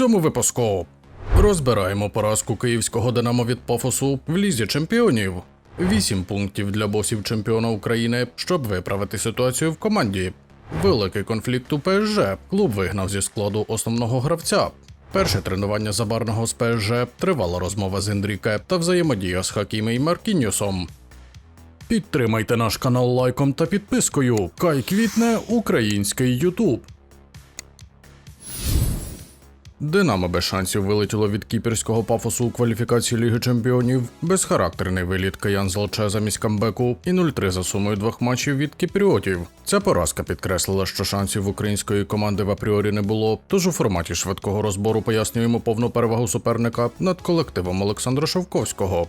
цьому випуску розбираємо поразку київського Динамо від Пафосу в лізі чемпіонів. Вісім пунктів для босів чемпіона України, щоб виправити ситуацію в команді. Великий конфлікт у ПСЖ. Клуб вигнав зі складу основного гравця. Перше тренування забарного з ПСЖ, тривала розмова з Ендріке та взаємодія з Хакіме і Маркіньосом. Підтримайте наш канал лайком та підпискою. Кай квітне український Ютуб. Динамо без шансів вилетіло від кіперського пафосу у кваліфікації Ліги Чемпіонів, безхарактерний виліт киян з Лче замість камбеку і 0-3 за сумою двох матчів від кіпріотів. Ця поразка підкреслила, що шансів української команди в апріорі не було. Тож у форматі швидкого розбору пояснюємо повну перевагу суперника над колективом Олександра Шовковського.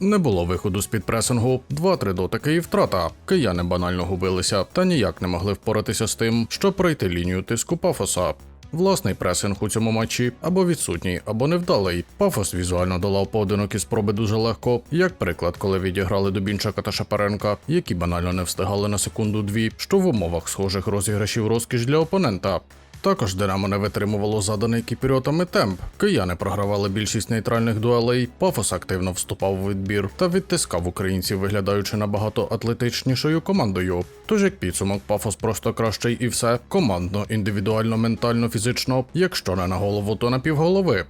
Не було виходу з під пресингу, 2-3 дотики і втрата. Кияни банально губилися та ніяк не могли впоратися з тим, щоб пройти лінію тиску пафоса. Власний пресинг у цьому матчі або відсутній, або невдалий. Пафос візуально долав поодинокі спроби дуже легко, як приклад, коли відіграли Дубінчака та Шапаренка, які банально не встигали на секунду-дві, що в умовах схожих розіграшів розкіш для опонента. Також Динамо не витримувало заданий кіпірьотами темп. Кияни програвали більшість нейтральних дуелей. Пафос активно вступав у відбір та відтискав українців, виглядаючи набагато атлетичнішою командою. Тож як підсумок, пафос просто кращий і все командно, індивідуально, ментально, фізично, якщо не на голову, то на півголови.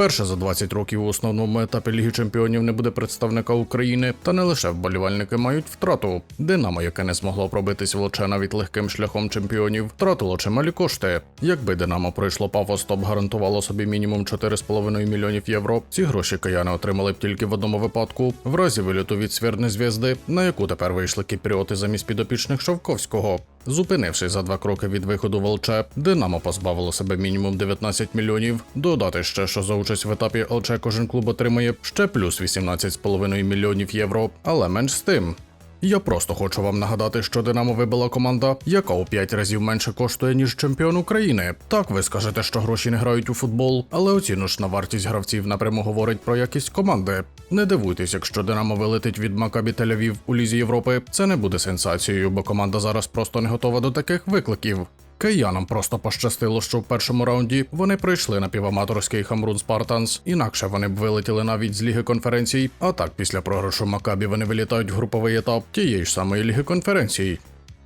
Перше за 20 років у основному етапі Ліги Чемпіонів не буде представника України, та не лише вболівальники мають втрату. Динамо, яке не змогло пробитись в Лоче навіть легким шляхом чемпіонів, втратило чималі кошти. Якби Динамо пройшло пафос, то б гарантувало собі мінімум 4,5 мільйонів євро. Ці гроші кияни отримали б тільки в одному випадку, в разі виліту від Свірни зв'язди, на яку тепер вийшли кіпріоти замість підопічних Шовковського. Зупинившись за два кроки від виходу в ЛЧ, Динамо позбавило себе мінімум 19 мільйонів. Додати ще, що за участь в етапі ЛЧ кожен клуб отримає ще плюс 18,5 мільйонів євро, але менш з тим. Я просто хочу вам нагадати, що Динамо вибила команда, яка у 5 разів менше коштує, ніж чемпіон України. Так ви скажете, що гроші не грають у футбол, але оціночна вартість гравців напряму говорить про якість команди. Не дивуйтесь, якщо Динамо вилетить від Макабі Тель-Авів у Лізі Європи, це не буде сенсацією, бо команда зараз просто не готова до таких викликів. Киянам просто пощастило, що в першому раунді вони пройшли напіваматорський Хамрун Спартанс, інакше вони б вилетіли навіть з Ліги конференцій. А так, після програшу Макабі вони вилітають в груповий етап тієї ж самої Ліги конференцій.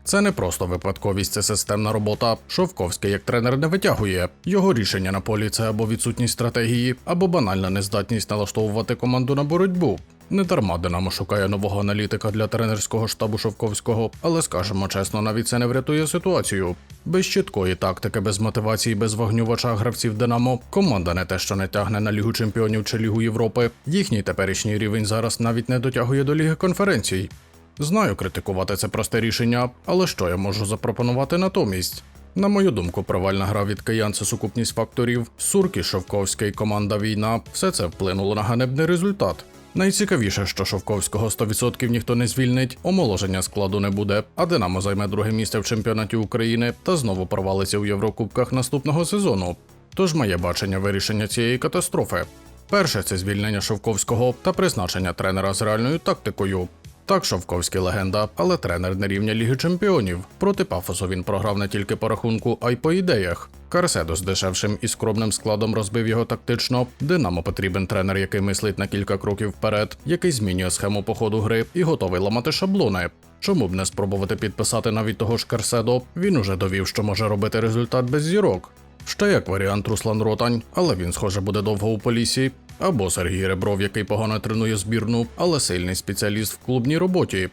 Це не просто випадковість, це системна робота. Шовковський як тренер не витягує. Його рішення на полі це або відсутність стратегії, або банальна нездатність налаштовувати команду на боротьбу. Не дарма Динамо шукає нового аналітика для тренерського штабу Шовковського, але скажемо чесно, навіть це не врятує ситуацію. Без чіткої тактики, без мотивації, без вогню в очах гравців Динамо, команда не те, що не тягне на Лігу Чемпіонів чи Лігу Європи. Їхній теперішній рівень зараз навіть не дотягує до Ліги конференцій. Знаю, критикувати це просте рішення, але що я можу запропонувати натомість? На мою думку, провальна гра від киян це сукупність факторів. Сурки, Шовковський, команда війна все це вплинуло на ганебний результат. Найцікавіше, що Шовковського 100% ніхто не звільнить, омоложення складу не буде, а Динамо займе друге місце в чемпіонаті України та знову провалиться у Єврокубках наступного сезону. Тож моє бачення вирішення цієї катастрофи. Перше це звільнення Шовковського та призначення тренера з реальною тактикою. Так, Шовковський легенда, але тренер не рівня Ліги Чемпіонів. Проти Пафосу він програв не тільки по рахунку, а й по ідеях. Карседо з дешевшим і скромним складом розбив його тактично. Динамо потрібен тренер, який мислить на кілька кроків вперед, який змінює схему по ходу гри і готовий ламати шаблони. Чому б не спробувати підписати навіть того ж Карседо? Він уже довів, що може робити результат без зірок. Ще як варіант Руслан Ротань, але він, схоже, буде довго у полісі. Або Сергій Ребров, який погано тренує збірну, але сильний спеціаліст в клубній роботі.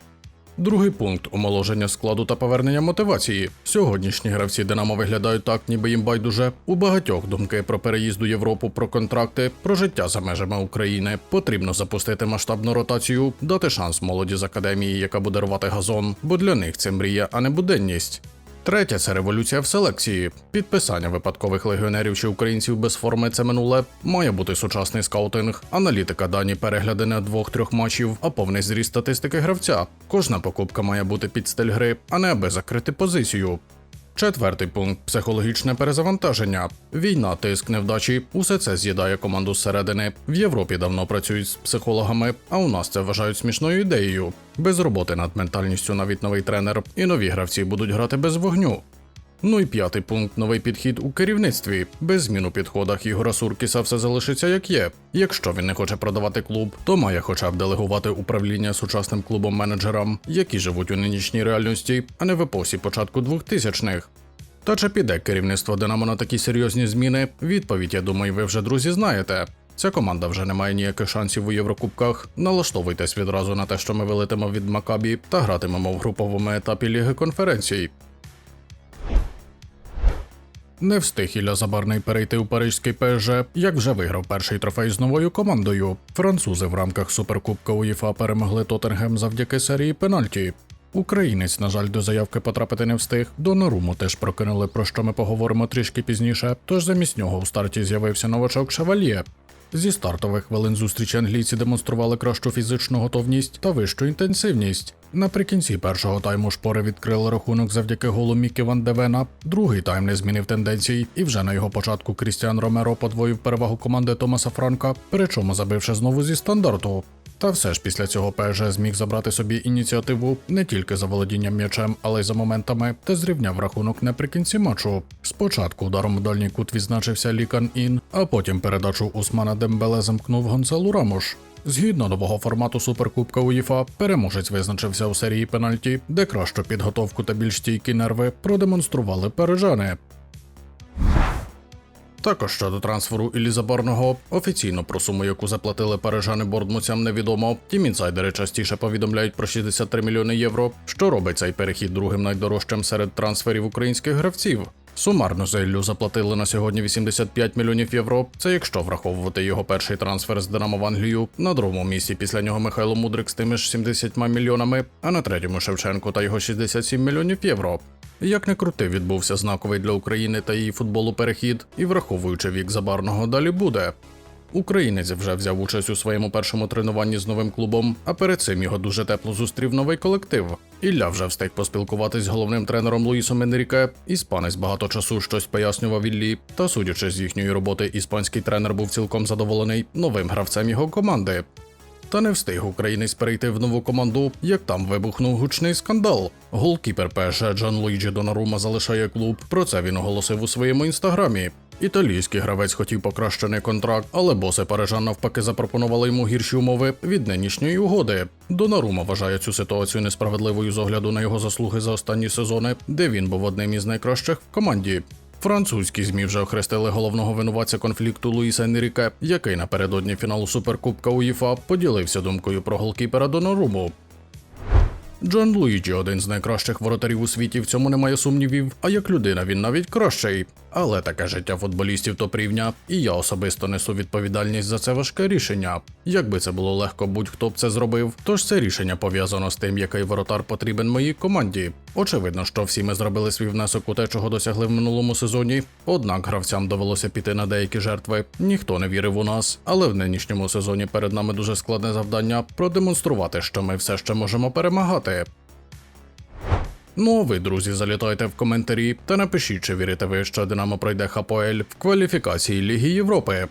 Другий пункт омоложення складу та повернення мотивації. Сьогоднішні гравці Динамо виглядають так, ніби їм байдуже. У багатьох думки про переїзд у Європу, про контракти, про життя за межами України. Потрібно запустити масштабну ротацію, дати шанс молоді з академії, яка буде рвати газон, бо для них це мрія, а не буденність. Третє це революція в селекції. Підписання випадкових легіонерів чи українців без форми це минуле. Має бути сучасний скаутинг, аналітика дані перегляди на двох-трьох матчів, а повний зріст статистики гравця. Кожна покупка має бути під стиль гри, а не аби закрити позицію. Четвертий пункт психологічне перезавантаження. Війна, тиск, невдачі усе це з'їдає команду зсередини. В Європі давно працюють з психологами, а у нас це вважають смішною ідеєю. Без роботи над ментальністю навіть новий тренер і нові гравці будуть грати без вогню. Ну і п'ятий пункт новий підхід у керівництві. Без змін у підходах Ігора Суркіса все залишиться як є. Якщо він не хоче продавати клуб, то має хоча б делегувати управління сучасним клубом менеджерам, які живуть у нинішній реальності, а не в епосі початку 2000-х. Та чи піде керівництво Динамо на такі серйозні зміни? Відповідь, я думаю, ви вже друзі знаєте. Ця команда вже не має ніяких шансів у Єврокубках. Налаштовуйтесь відразу на те, що ми вилетимо від Макабі та гратимемо в груповому етапі Ліги конференцій. Не встиг Ілля Забарний перейти у паризький ПСЖ, як вже виграв перший трофей з новою командою. Французи в рамках Суперкубка УЄФА перемогли Тоттенгем завдяки серії пенальті. Українець, на жаль, до заявки потрапити не встиг. До Наруму теж прокинули, про що ми поговоримо трішки пізніше. Тож замість нього у старті з'явився новачок Шевальє. Зі стартових хвилин зустрічі англійці демонстрували кращу фізичну готовність та вищу інтенсивність. Наприкінці першого тайму шпори відкрили рахунок завдяки голу Мікі Ван Девена. Другий тайм не змінив тенденцій, і вже на його початку Крістіан Ромеро подвоїв перевагу команди Томаса Франка, причому забивши знову зі стандарту. Та все ж після цього ПСЖ зміг забрати собі ініціативу не тільки за володінням м'ячем, але й за моментами, та зрівняв рахунок наприкінці матчу. Спочатку ударом у дальній кут відзначився Лікан Ін, а потім передачу Усмана Дембеле замкнув Гонсалу Рамош. Згідно нового формату Суперкубка УЄФА, переможець визначився у серії пенальті, де кращу підготовку та більш стійкі нерви продемонстрували парижани. Також щодо трансферу Іллі Заборного, офіційно про суму, яку заплатили парижани бордмуцям, невідомо. Тім інсайдери частіше повідомляють про 63 мільйони євро, що робить цей перехід другим найдорожчим серед трансферів українських гравців. Сумарно за Іллю заплатили на сьогодні 85 мільйонів євро. Це якщо враховувати його перший трансфер з Динамо в Англію. На другому місці після нього Михайло Мудрик з тими ж 70 мільйонами, а на третьому Шевченко та його 67 мільйонів євро. Як не крути, відбувся знаковий для України та її футболу перехід, і враховуючи вік забарного далі буде. Українець вже взяв участь у своєму першому тренуванні з новим клубом, а перед цим його дуже тепло зустрів новий колектив. Ілля вже встиг поспілкуватись з головним тренером Луїсом Енріке. Іспанець багато часу щось пояснював Іллі, та судячи з їхньої роботи, іспанський тренер був цілком задоволений новим гравцем його команди. Та не встиг українець перейти в нову команду, як там вибухнув гучний скандал. Голкіпер ПСЖ Джан Луїджі Донарума залишає клуб. Про це він оголосив у своєму інстаграмі. Італійський гравець хотів покращений контракт, але боси парижан навпаки запропонували йому гірші умови від нинішньої угоди. Донарума вважає цю ситуацію несправедливою з огляду на його заслуги за останні сезони, де він був одним із найкращих в команді. Французькі змі вже охрестили головного винуватця конфлікту Луїса Енріке, який напередодні фіналу Суперкубка УЄФА поділився думкою про голкіпера Донаруму. Джон Луїджі один з найкращих воротарів у світі, в цьому немає сумнівів. А як людина він навіть кращий. Але таке життя футболістів топ рівня, і я особисто несу відповідальність за це важке рішення. Якби це було легко, будь-хто б це зробив. Тож це рішення пов'язано з тим, який воротар потрібен моїй команді. Очевидно, що всі ми зробили свій внесок у те, чого досягли в минулому сезоні. Однак гравцям довелося піти на деякі жертви. Ніхто не вірив у нас, але в нинішньому сезоні перед нами дуже складне завдання продемонструвати, що ми все ще можемо перемагати. Ну а ви, друзі, залітайте в коментарі та напишіть, чи вірите ви, що Динамо пройде Хапоель в кваліфікації Ліги Європи.